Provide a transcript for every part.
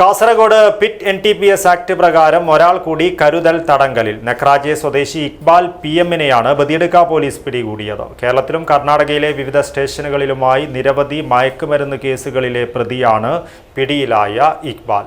Kasaragod PIT N T P S act പ്രകാരം ഒരാൾ കൂടി കരുതൽ തടങ്കലിൽ. നെക്രാജെ സ്വദേശി ഇക്ബാൽ പി എമ്മിനെയാണ് ബദിയടുക്ക പോലീസ് പിടികൂടിയത്. കേരളത്തിലും കർണാടകയിലെ വിവിധ സ്റ്റേഷനുകളിലുമായി നിരവധി മയക്കുമരുന്ന് കേസുകളിലെ പ്രതിയാണ് പിടിയിലായ ഇക്ബാൽ.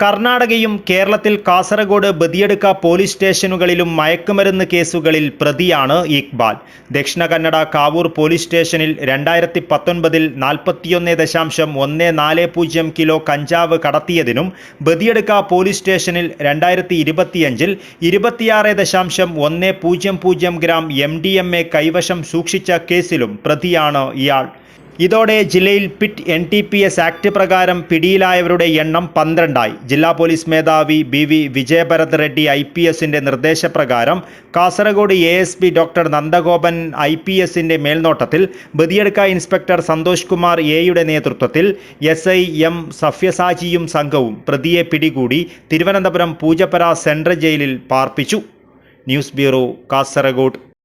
കർണാടകയും കേരളത്തിൽ കാസർഗോഡ് ബദിയടുക്ക പോലീസ് സ്റ്റേഷനുകളിലും മയക്കുമരുന്ന് കേസുകളിൽ പ്രതിയാണ് ഇക്ബാൽ. ദക്ഷിണ കന്നഡ കാവൂർ പോലീസ് സ്റ്റേഷനിൽ രണ്ടായിരത്തി പത്തൊൻപതിൽ നാൽപ്പത്തിയൊന്ന് ദശാംശം ഒന്ന് നാല് പൂജ്യം കിലോ കഞ്ചാവ് കടത്തിയതിനും ബദിയടുക്ക പോലീസ് സ്റ്റേഷനിൽ രണ്ടായിരത്തി ഇരുപത്തിയഞ്ചിൽ ഇരുപത്തിയാറ് ദശാംശം ഒന്ന് പൂജ്യം പൂജ്യം gram M D M A കൈവശം സൂക്ഷിച്ച കേസിലും പ്രതിയാണ് ഇയാൾ. ഇതോടെ ജില്ലയിൽ PIT N T P S act പ്രകാരം പിടിയിലായവരുടെ എണ്ണം പന്ത്രണ്ടായി. ജില്ലാ പോലീസ് മേധാവി B V Vijayabharath Reddy I P എസിന്റെ നിർദ്ദേശപ്രകാരം Kasaragod A S P doctor Nandagopan I P എസിന്റെ മേൽനോട്ടത്തിൽ ബദിയടുക്ക ഇൻസ്പെക്ടർ സന്തോഷ് കുമാർ എയുടെ നേതൃത്വത്തിൽ എസ് ഐ എം സഫ്യസാജിയും സംഘവും പ്രതിയെ പിടികൂടി തിരുവനന്തപുരം പൂജപ്പര സെൻട്രൽ ജയിലിൽ പാർപ്പിച്ചു. News bureau Kasaragod.